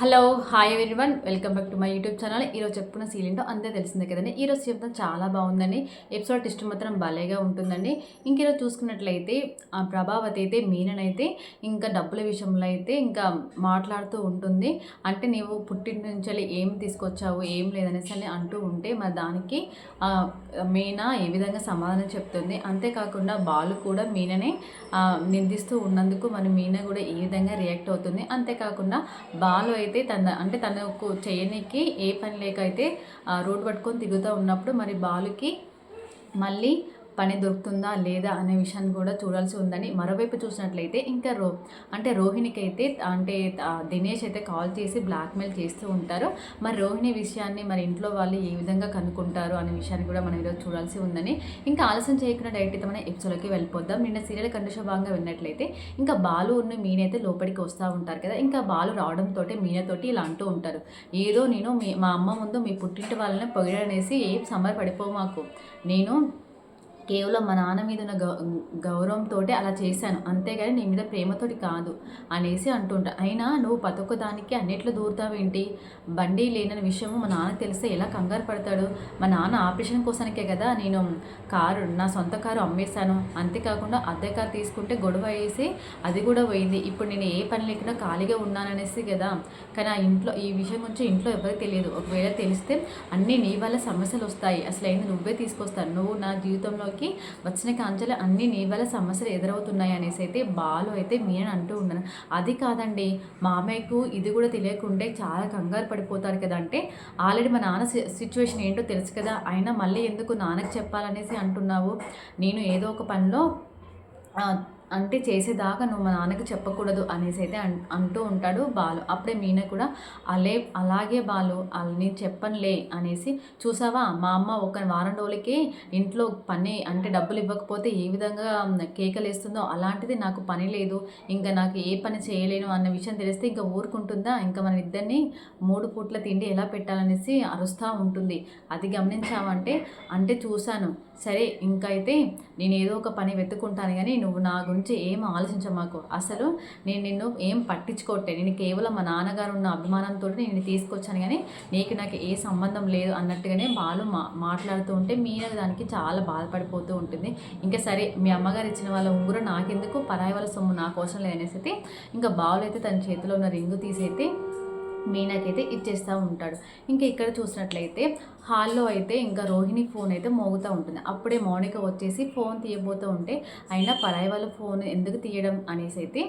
Hello hi one welcome back to my YouTube channel ఈరోజు చెప్పుకున్న సీలింటో అంతే తెలిసిందే కదండి. ఈరోజు చెప్తాం చాలా బాగుందండి. ఎపిసోడ్ టెస్ట్ మాత్రం భలేగా ఉంటుందండి. ఇంక ఈరోజు చూసుకున్నట్లయితే ఆ ప్రభావతి అయితే మీననైతే ఇంకా డబ్బుల విషయంలో అయితే ఇంకా మాట్లాడుతూ ఉంటుంది. అంటే నీవు పుట్టిన నుంచి ఏం తీసుకొచ్చావు ఏం లేదనేసి అని అంటూ ఉంటే మరి దానికి మీనా ఏ విధంగా సమాధానం చెప్తుంది? అంతేకాకుండా బాలు కూడా మీననే నిందిస్తూ ఉన్నందుకు మరి మీనా కూడా ఏ విధంగా రియాక్ట్ అవుతుంది? అంతేకాకుండా బాలు అయితే అయితే తన అంటే తనకు చేయనికి ఏ పని లేక అయితే ఆ, రోడ్డు పట్టుకొని తిరుగుతూ ఉన్నప్పుడు మరి బాలుకి మళ్ళీ పని దొరుకుతుందా లేదా అనే విషయాన్ని కూడా చూడాల్సి ఉందని మరోవైపు చూసినట్లయితే ఇంకా రో అంటే రోహిణికి అయితే అంటే దినేష్ అయితే కాల్ చేసి బ్లాక్మెయిల్ చేస్తూ ఉంటారు. మరి రోహిణి విషయాన్ని మరి ఇంట్లో వాళ్ళు ఏ విధంగా కనుక్కుంటారు అనే విషయాన్ని కూడా మనం ఈరోజు చూడాల్సి ఉందని. ఇంకా ఆలస్యం చేయకుండా డైరెక్ట్ అయితే మనం ఎపిసోడ్కి వెళ్ళిపోద్దాం. నిన్న సీరియల్ కండిషన్ భాగంగా విన్నట్లయితే ఇంకా బాలు ఉన్న మీనైతే లోపలికి వస్తూ ఉంటారు కదా. ఇంకా బాలు రావడంతో మీనతోటి ఇలా అంటూ ఉంటారు. ఏదో నేను మీ మా అమ్మ ముందు మీ పుట్టింటి వాళ్ళని పొగిడనేసి ఏం సమ్మర్ పడిపో మాకు. నేను కేవలం మా నాన్న మీద ఉన్న గౌ గౌరవంతో అలా చేశాను. అంతేగాని నీ మీద ప్రేమతోటి కాదు అనేసి అంటుంటా. అయినా నువ్వు ప్రతి దానికి అన్నిట్లో దూరుతావేంటి? బండి లేనని విషయం మా నాన్న తెలిస్తే ఎలా కంగారు పడతాడు? మా నాన్న ఆపరేషన్ కోసానికే కదా నేను కారు నా సొంత కారు అమ్మేశాను. అంతేకాకుండా అద్దె కారు తీసుకుంటే గొడవ వేసి అది కూడా పోయింది. ఇప్పుడు నేను ఏ పని లేకుండా ఖాళీగా ఉన్నాననేసి కదా. కానీ ఆ ఇంట్లో ఈ విషయం గురించి ఇంట్లో ఎవరికి తెలియదు. ఒకవేళ తెలిస్తే అన్నీ నీ వల్ల సమస్యలు వస్తాయి. అసలు అయింది నువ్వే తీసుకొస్తాను నువ్వు నా జీవితంలోకి వచ్చిన కాంచెలు అన్ని నీ వల్ల సమస్యలు ఎదురవుతున్నాయి అనేసి అయితే బాలు అయితే మీనని అంటూ ఉన్నాను అది కాదండి మామయ్యకు ఇది కూడా తెలియకుంటే చాలా కంగారు పడిపోతారు కదా అంటే ఆల్రెడీ మా నాన్న సిచ్యువేషన్ ఏంటో తెలుసు కదా అయినా మళ్ళీ ఎందుకు నాన్నకి చెప్పాలనేసి అంటున్నావు? నేను ఏదో ఒక పనిలో అంటే చేసేదాకా నువ్వు మా నాన్నకి చెప్పకూడదు అనేసి అయితే అన్- అంటూ ఉంటాడు బాలు. అప్పుడే మీన కూడా అలే అలాగే బాలు అలా నేను చెప్పనులే అనేసి చూసావా మా అమ్మ ఒక వారం రోజులకి ఇంట్లో పని అంటే డబ్బులు ఇవ్వకపోతే ఏ విధంగా కేకలు వేస్తుందో అలాంటిది నాకు పని లేదు ఇంకా నాకు ఏ పని చేయలేను అన్న విషయం తెలిస్తే ఇంకా ఊరుకుంటుందా? ఇంకా మన ఇద్దరిని మూడు పూట్ల తిండి ఎలా పెట్టాలనేసి అరుస్తూ ఉంటుంది. అది గమనించావంటే అంటే చూశాను. సరే ఇంకైతే అయితే నేను ఏదో ఒక పని వెతుక్కుంటాను కానీ నువ్వు నా గురించి ఏం ఆలోచించమాకు అసలు నేను నిన్ను ఏం పట్టించుకోవట్లే. నేను కేవలం మా నాన్నగారు ఉన్న అభిమానంతో నేను తీసుకొచ్చాను కానీ నీకు నాకు ఏ సంబంధం లేదు అన్నట్టుగానే బాలు మా మాట్లాడుతూ ఉంటే మీన దానికి చాలా బాధపడిపోతూ ఉంటుంది. ఇంకా సరే మీ అమ్మగారు ఇచ్చిన వాళ్ళ ఉంగురు నాకెందుకు? పరాయి వాళ్ళ సొమ్ము నా కోసం లేదనేసి అయితే ఇంకా బాలు అయితే తన చేతిలో ఉన్న రింగు తీసైతే మీనాకైతే ఇచ్చేస్తూ ఉంటాడు. ఇంకా ఇక్కడ చూసినట్లయితే హాల్లో అయితే ఇంకా రోహిణి ఫోన్ అయితే మోగుతూ ఉంటుంది. అప్పుడే మౌనిక వచ్చేసి ఫోన్ తీయబోతూ ఉంటే అయినా పరాయి వాళ్ళ ఫోన్ ఎందుకు తీయడం? అనేసి అయితే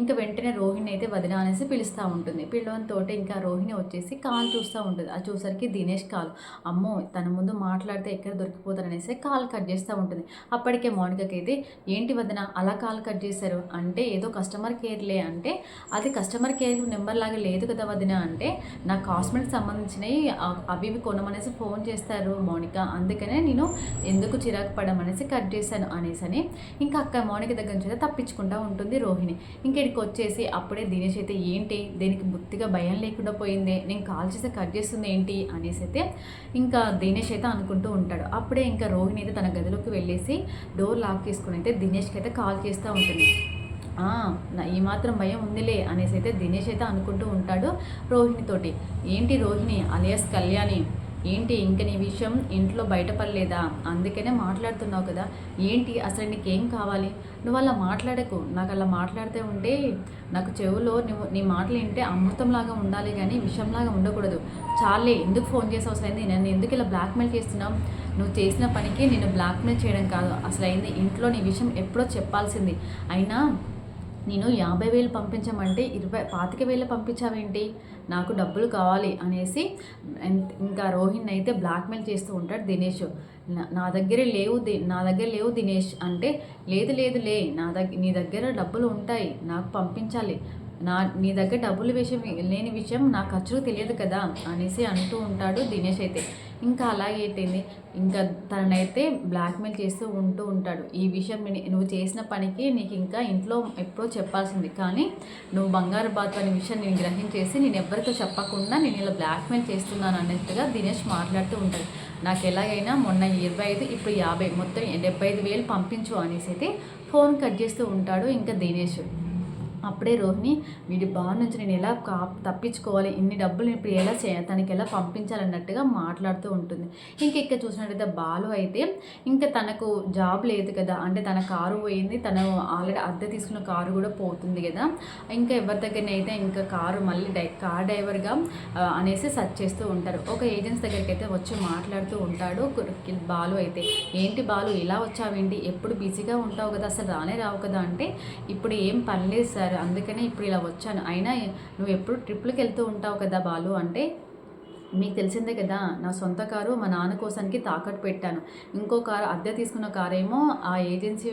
ఇంకా వెంటనే రోహిణి అయితే వదిన అనేసి పిలుస్తూ ఉంటుంది. పిలవడంతో ఇంకా రోహిణి వచ్చేసి కాల్ చూస్తూ ఉంటుంది. అది చూసరికి దినేష్ కాల్ అమ్మో తన ముందు మాట్లాడితే ఎక్కడ దొరికిపోతారు? అనేసి కాల్ కట్ చేస్తూ ఉంటుంది. అప్పటికే మౌనికకి అయితే ఏంటి వదిన అలా కాల్ కట్ చేశారు? అంటే ఏదో కస్టమర్ కేర్లే అంటే అది కస్టమర్ కేర్ నెంబర్ లాగా లేదు కదా వదిన అంటే నా కాస్మెటిక్ సంబంధించినవి అవి ఇవి కొనమనేసి ఫోన్ చేస్తారు మౌనిక. అందుకనే నేను ఎందుకు చిరాకు పడమనేసి కట్ చేశాను అనేసి అని ఇంకా అక్క మౌనిక దగ్గర నుంచి అయితే తప్పించుకుంటూ ఉంటుంది రోహిణి. ఇంకెడికి వచ్చేసి అప్పుడే దినేష్ అయితే ఏంటి? దీనికి బుత్తిగా భయం లేకుండా పోయింది? నేను కాల్ చేస్తే కట్ చేస్తుంది ఏంటి? అనేసి అయితే ఇంకా దినేష్ అయితే అనుకుంటూ ఉంటాడు. అప్పుడే ఇంకా రోహిణి అయితే తన గదిలోకి వెళ్ళేసి డోర్ లాక్ చేసుకుని అయితే దినేష్కి అయితే కాల్ చేస్తూ ఉంటుంది. ఈ మాత్రం భయం ఉందిలే అనేసి అయితే దినేష్ అయితే అనుకుంటూ ఉంటాడు రోహిణితోటి. ఏంటి రోహిణి అలియాస్ కళ్యాణి? ఏంటి ఇంక నీ విషయం ఇంట్లో బయటపడలేదా? అందుకనే మాట్లాడుతున్నావు కదా. ఏంటి అసలు నీకేం కావాలి? నువ్వు అలా మాట్లాడకు. నాకు అలా మాట్లాడితే ఉంటే నాకు చెవులో నువ్వు నీ మాటలు వింటే అమృతంలాగా ఉండాలి కానీ విషంలాగా ఉండకూడదు. చాలే ఎందుకు ఫోన్ చేసి అవసరమైంది నన్ను ఎందుకు ఇలా బ్లాక్మెయిల్ చేస్తున్నావు? నువ్వు చేసిన పనికి నేను బ్లాక్మెయిల్ చేయడం కాదు. అసలు అయింది ఇంట్లో నీ విషయం ఎప్పుడో చెప్పాల్సింది. అయినా నేను యాభై వేలు పంపించమంటే ఇరవై పాతిక వేలు పంపించావేంటి? నాకు డబ్బులు కావాలి అనేసి ఇంకా రోహిణ్ అయితే బ్లాక్మెయిల్ చేస్తూ ఉంటాడు దినేష్. నా- దగ్గర లేవు ది నా దగ్గర లేవు దినేష్ అంటే లేదు లేదు లే నా దగ్గర నీ దగ్గర డబ్బులు ఉంటాయి నాకు పంపించాలి. నా నీ దగ్గర డబ్బులు విషయం లేని విషయం నా ఖర్చుకు తెలియదు కదా అనేసి అంటూ ఉంటాడు దినేష్ అయితే. ఇంకా అలాగే ఇంకా తననైతే బ్లాక్మెయిల్ చేస్తూ ఉంటూ ఉంటాడు. ఈ విషయం నువ్వు చేసిన పనికి నీకు ఇంకా ఇంట్లో ఎప్పుడో చెప్పాల్సింది. కానీ నువ్వు బంగారు బాతు అనే విషయం నేను గ్రహించేసి నేను ఎవరితో చెప్పకుండా నేను ఇలా బ్లాక్మెయిల్ చేస్తున్నాను అన్నట్టుగా దినేష్ మాట్లాడుతూ ఉంటాడు. నాకు ఎలాగైనా మొన్న ఇరవై ఐదు ఇప్పుడు యాభై మొత్తం డెబ్బై ఐదు వేలు పంపించు అనేసి అయితే ఫోన్ కట్ చేస్తూ ఉంటాడు ఇంకా దినేష్. అప్పుడే రోహిణి వీడి బాగు నుంచి నేను ఎలా కా తప్పించుకోవాలి? ఇన్ని డబ్బులు ఇప్పుడు ఎలా చే తనకి ఎలా పంపించాలన్నట్టుగా మాట్లాడుతూ ఉంటుంది. ఇంకా ఇక్కడ చూసినట్టయితే బాలు అయితే ఇంకా తనకు జాబ్ లేదు కదా అంటే తన కారు పోయింది తను ఆల్రెడీ అద్దె తీసుకున్న కారు కూడా పోతుంది కదా. ఇంకా ఎవరి దగ్గర అయితే ఇంకా కారు మళ్ళీ డై కార్ డ్రైవర్గా అనేసి సెర్చ్ చేస్తూ ఉంటారు. ఒక ఏజెన్సీ దగ్గరికి అయితే వచ్చి మాట్లాడుతూ ఉంటాడు బాలు అయితే. ఏంటి బాలు ఇలా వచ్చావేంటి? ఎప్పుడు బిజీగా ఉంటావు కదా అసలు రానే రావు కదా అంటే ఇప్పుడు ఏం పనిలేదు సార్ అందుకనే ఇప్పుడు ఇలా వచ్చాను. అయినా నువ్వు ఎప్పుడు ట్రిప్లకు వెళ్తూ ఉంటావు కదా బాలు అంటే మీకు తెలిసిందే కదా నా సొంత కారు మా నాన్న కోసానికి తాకట్టు పెట్టాను. ఇంకో కారు అద్దె తీసుకున్న కారేమో ఆ ఏజెన్సీ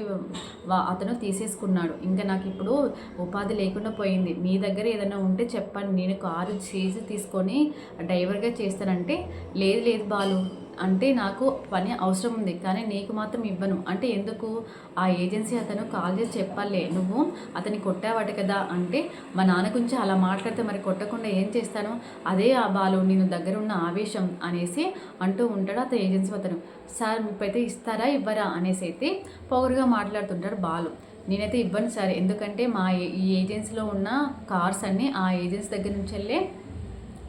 వా- అతను తీసేసుకున్నాడు. ఇంకా నాకు ఇప్పుడు ఉపాధి లేకుండా పోయింది. మీ దగ్గర ఏదైనా ఉంటే చెప్పండి. నేను కారు చేసి తీసుకొని డ్రైవర్గా చేస్తానంటే లేదు లేదు బాలు. అంటే నాకు పని అవసరం ఉంది కానీ నీకు మాత్రం ఇవ్వను. అంటే ఎందుకు? ఆ ఏజెన్సీ అతను కాల్ చేసి చెప్పాలే. నువ్వు అతని కొట్టావట కదా అంటే మా నాన్న గురించి అలా మాట్లాడితే మరి కొట్టకుండా ఏం చేస్తాను? అదే ఆ బాలు నేను దగ్గర ఉన్న ఆవేశం అనేసి అంటూ ఉంటాడు అతను ఏజెన్సీ అతను. సార్ ముప్పైతే ఇస్తారా ఇవ్వరా? అనేసి అయితే పొగరుగా మాట్లాడుతుంటాడు బాలు. నేనైతే ఇవ్వను సార్. ఎందుకంటే మా ఈ ఏజెన్సీలో ఉన్న కార్స్ అన్నీ ఆ ఏజెన్సీ దగ్గర నుంచి వెళ్ళే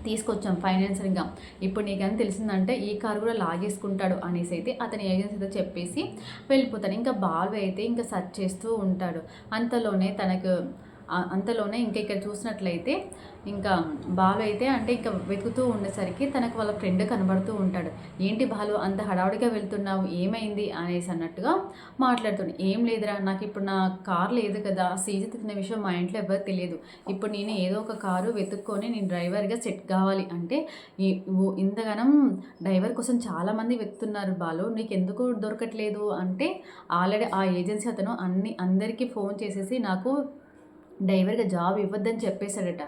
తీసుకొచ్చాం ఫైనాన్సర్గా ఇప్పుడు నీకని తెలిసిందంటే ఈ కారు కూడా లాగేసుకుంటాడు అనేసి అయితే అతని ఏజెన్సీతో చెప్పేసి వెళ్ళిపోతాడు. ఇంకా బాలు అయితే ఇంకా సర్చ్ చేస్తూ ఉంటాడు. అంతలోనే తనకు అంతలోనే ఇంకా ఇక్కడ చూసినట్లయితే ఇంకా బాలు అయితే అంటే ఇంకా వెతుకుతూ ఉండేసరికి తనకు వాళ్ళ ఫ్రెండ్ కనబడుతూ ఉంటాడు. ఏంటి బాలు అంత హడావుడిగా వెళ్తున్నావు? ఏమైంది? అనేసి అన్నట్టుగా మాట్లాడుతుంది. ఏం లేదురా నాకు ఇప్పుడు నా కార్ లేదు కదా. సీజీ తిన్న విషయం మా ఇంట్లో ఎవరికి తెలియదు. ఇప్పుడు నేను ఏదో ఒక కారు వెతుక్కొని నేను డ్రైవర్గా సెట్ కావాలి అంటే ఓ- ఇంతగానం డ్రైవర్ కోసం చాలామంది వెతున్నారు బాలు. నీకు ఎందుకు దొరకట్లేదు? అంటే ఆల్రెడీ ఆ ఏజెన్సీ అతను అన్ని అందరికీ ఫోన్ చేసేసి నాకు డ్రైవర్గా జాబ్ ఇవ్వద్దని చెప్పేశాడట.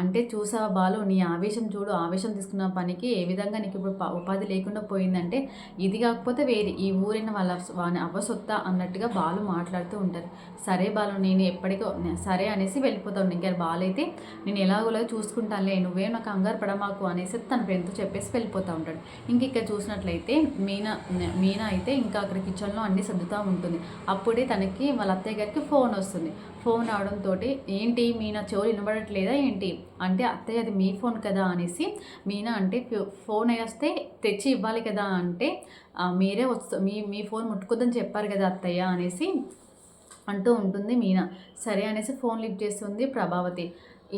అంటే చూసావా బాలు నీ ఆవేశం చూడు ఆవేశం తీసుకున్న పనికి ఏ విధంగా నీకు ఇప్పుడు ఉపాధి లేకుండా పోయిందంటే ఇది కాకపోతే వేరే. ఈ ఊరైన వాళ్ళ వాని అవ్వసొత్తా అన్నట్టుగా బాలు మాట్లాడుతూ ఉంటారు. సరే బాలు నేను ఎప్పటికో సరే అనేసి వెళ్ళిపోతాను ఇంకా బాలైతే నేను ఎలాగోలా చూసుకుంటానులే నువ్వే నాకు కంగారు పడమాకు అనేసి తన ఫ్రెండ్తో చెప్పేసి వెళ్ళిపోతూ ఉంటాడు. ఇంక ఇక్కడ చూసినట్లయితే మీనా మీనా అయితే ఇంకా అక్కడ కిచెన్లో అన్నీ సర్దుతూ ఉంటుంది. అప్పుడే తనకి వాళ్ళ అత్తయ్య గారికి ఫోన్ వస్తుంది. ఫోన్ అవడంతో ఏంటి మీనా చెవులు వినబడట్లేదా ఏంటి? అంటే అత్తయ్య అది మీ ఫోన్ కదా అనేసి మీనా అంటే ఫోన్ వస్తే తెచ్చి ఇవ్వాలి కదా అంటే మీరే వస్తు మీ మీ ఫోన్ ముట్టుకోద్దని చెప్పారు కదా అత్తయ్య అనేసి అంటూ ఉంటుంది మీనా. సరే అనేసి ఫోన్ లిఫ్ట్ చేస్తుంది ప్రభావతి.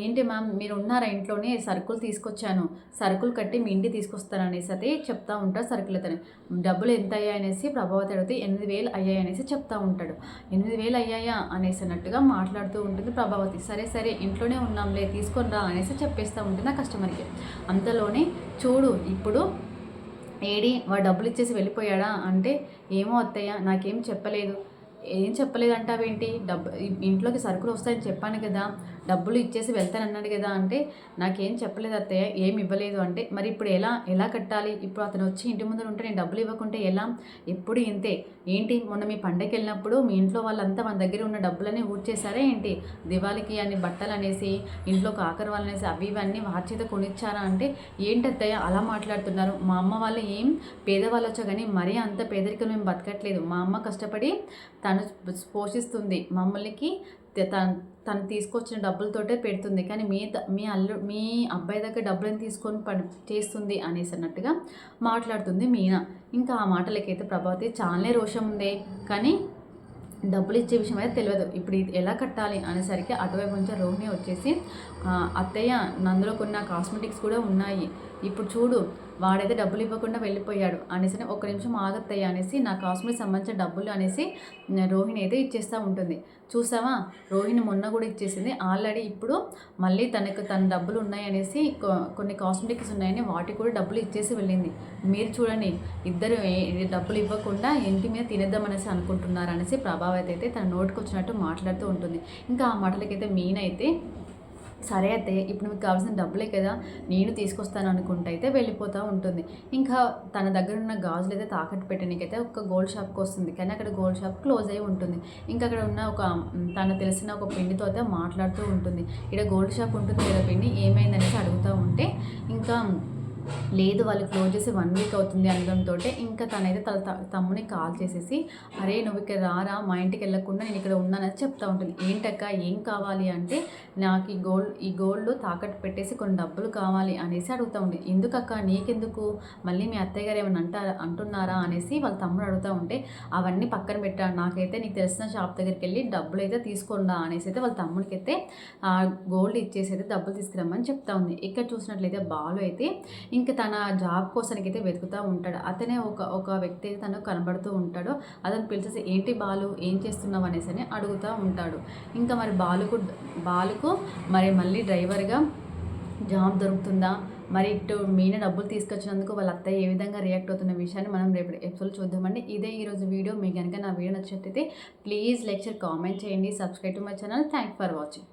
ఏంటి మ్యామ్ మీరు ఉన్నారా ఇంట్లోనే? సరుకులు తీసుకొచ్చాను. సరుకులు కట్టి మీ ఇంటి తీసుకొస్తాను అనేసి అయితే చెప్తా ఉంటారు సరుకులు అతను. డబ్బులు ఎంత అయ్యాయి అనేసి ప్రభావతి అడిగితే ఎనిమిది వేలు అయ్యాయి అనేసి చెప్తా ఉంటాడు. ఎనిమిది వేలు అయ్యాయా అనేసి అన్నట్టుగా మాట్లాడుతూ ఉంటుంది ప్రభావతి. సరే సరే ఇంట్లోనే ఉన్నాంలే తీసుకొని రా అనేసి చెప్పేస్తూ ఉంటుంది ఆ కస్టమర్కి. అంతలోనే చూడు ఇప్పుడు ఏడి వాడు డబ్బులు ఇచ్చేసి వెళ్ళిపోయాడా? అంటే ఏమో అత్తయ్య నాకేం చెప్పలేదు. ఏం చెప్పలేదంటావేంటి? డబ్బు ఇంట్లోకి సరుకులు వస్తాయని చెప్పాను కదా. డబ్బులు ఇచ్చేసి వెళ్తానన్నాడు కదా అంటే నాకేం చెప్పలేదు అత్తయ్య ఏం ఇవ్వలేదు అంటే మరి ఇప్పుడు ఎలా ఎలా కట్టాలి? ఇప్పుడు అతను వచ్చి ఇంటి ముందర ఉంటే నేను డబ్బులు ఇవ్వకుంటే ఎలా? ఎప్పుడు ఇంతే. ఏంటి? మొన్న మీ పండగకి వెళ్ళినప్పుడు మీ ఇంట్లో వాళ్ళంతా మన దగ్గర ఉన్న డబ్బులన్నీ ఊడ్చేశారా ఏంటి? దివాళికి అని బట్టలు అనేసి ఇంట్లో కాకరవాళ్ళు అనేసి అవి ఇవన్నీ వార్చేత కొనిచ్చారా అంటే ఏంటత్తయ్య అలా మాట్లాడుతున్నారు? మా అమ్మ వాళ్ళు ఏం పేదవాళ్ళు వచ్చా కానీ మరీ అంత పేదరికం మేము బతకట్లేదు. మా అమ్మ కష్టపడి తను పోషిస్తుంది. మమ్మల్నికి తను తను తీసుకొచ్చిన డబ్బులతోటే పెడుతుంది. కానీ మీ మీ అల్లు మీ అబ్బాయి దగ్గర డబ్బులను తీసుకొని పని చేస్తుంది అనేసి అన్నట్టుగా మాట్లాడుతుంది మీనా. ఇంకా ఆ మాటలకైతే ప్రభావతి చాలానే రోషం ఉందే. కానీ డబ్బులు ఇచ్చే విషయం అయితే తెలియదు. ఇప్పుడు ఇది ఎలా కట్టాలి అనేసరికి అటువైపు నుంచి రోహిణి వచ్చేసి అత్తయ్య నందులో కొన్ని కాస్మెటిక్స్ కూడా ఉన్నాయి. ఇప్పుడు చూడు వాడైతే డబ్బులు ఇవ్వకుండా వెళ్ళిపోయాడు. అనేసి ఒక నిమిషం ఆగత్తయ్య అనేసి నా కాస్మెటిక్స్ సంబంధించిన డబ్బులు అనేసి రోహిణి అయితే ఇచ్చేస్తూ ఉంటుంది. చూసావా? రోహిణి మొన్న కూడా ఇచ్చేసింది. ఆల్రెడీ ఇప్పుడు మళ్ళీ తనకు తన డబ్బులు ఉన్నాయనేసి కొన్ని కాస్మెటిక్స్ ఉన్నాయని వాటికి కూడా డబ్బులు ఇచ్చేసి వెళ్ళింది. మీరు చూడండి ఇద్దరు ఏ- డబ్బులు ఇవ్వకుండా ఇంటి మీద తినేద్దామనేసి అనుకుంటున్నారనేసి ప్రభావం ప్రభావతి అయితే తన నోటికి వచ్చినట్టు మాట్లాడుతూ ఉంటుంది. ఇంకా ఆ మాటలకైతే మీన్ అయితే సరే అయితే ఇప్పుడు మీకు కావాల్సిన డబ్బులే కదా నేను తీసుకొస్తాను అనుకుంటే అయితే వెళ్ళిపోతూ ఉంటుంది. ఇంకా తన దగ్గర ఉన్న గాజులు అయితే తాకట్టు పెట్టడానికైతే ఒక గోల్డ్ షాప్కి వస్తుంది. కానీ అక్కడ గోల్డ్ షాప్ క్లోజ్ అయి ఉంటుంది. ఇంకా అక్కడ ఉన్న ఒక తను తెలిసిన ఒక పిండితో అయితే మాట్లాడుతూ ఉంటుంది. ఇక్కడ గోల్డ్ షాప్ ఉంటుంది కదా పిండి? ఏమైందనేసి అడుగుతూ ఉంటే ఇంకా లేదు వాళ్ళు క్లోజ్ చేసి వన్ వీక్ అవుతుంది అనడంతో ఇంకా తనైతే తన త- తమ్ముని కాల్ చేసేసి అరే నువ్వు ఇక్కడ రారా మా ఇంటికి వెళ్ళకుండా నేను ఇక్కడ ఉన్నానని చెప్తా ఉంటుంది. ఏంటక్క ఏం కావాలి? అంటే నాకు ఈ గోల్డ్ ఈ గోల్డ్ తాకట్టు పెట్టేసి కొన్ని డబ్బులు కావాలి అనేసి అడుగుతూ ఉంది. ఎందుకక్క నీకెందుకు? మళ్ళీ మీ అత్తయ్య గారు ఏమైనా అంటారా అంటున్నారా? అనేసి వాళ్ళ తమ్ముడు అడుగుతూ ఉంటే అవన్నీ పక్కన పెట్టాడు నాకైతే నీకు తెలిసిన షాప్ దగ్గరికి వెళ్ళి డబ్బులు అయితే తీసుకోండా అనేసి అయితే వాళ్ళ తమ్ముడికి అయితే గోల్డ్ ఇచ్చేసి అయితే డబ్బులు తీసుకురమ్మని చెప్తా ఉంది. ఇక్కడ చూసినట్లయితే బాలు అయితే ఇంకా తన జాబ్ కోసానికైతే వెతుకుతూ ఉంటాడు. అతనే ఒక ఒక వ్యక్తి అయితే తనకు కనబడుతూ ఉంటాడు. అతను పిలిచేసి ఏంటి బాలు ఏం చేస్తున్నావు? అనేసి అని అడుగుతూ ఉంటాడు. ఇంకా మరి బాలుకు బాలుకు మరి మళ్ళీ డ్రైవర్గా జాబ్ దొరుకుతుందా? మరి ఇటు మీన డబ్బులు తీసుకొచ్చినందుకు వాళ్ళ అత్తయ్య ఏ విధంగా రియాక్ట్ అవుతున్న విషయాన్ని మనం రేపు ఎపిసోడ్ చూద్దామండి. ఇదే ఈరోజు వీడియో. మీకు కనుక నా వీడియో నచ్చినట్టయితే ప్లీజ్ లెక్చర్ కామెంట్ చేయండి. Subscribe to my channel. Thank for watching.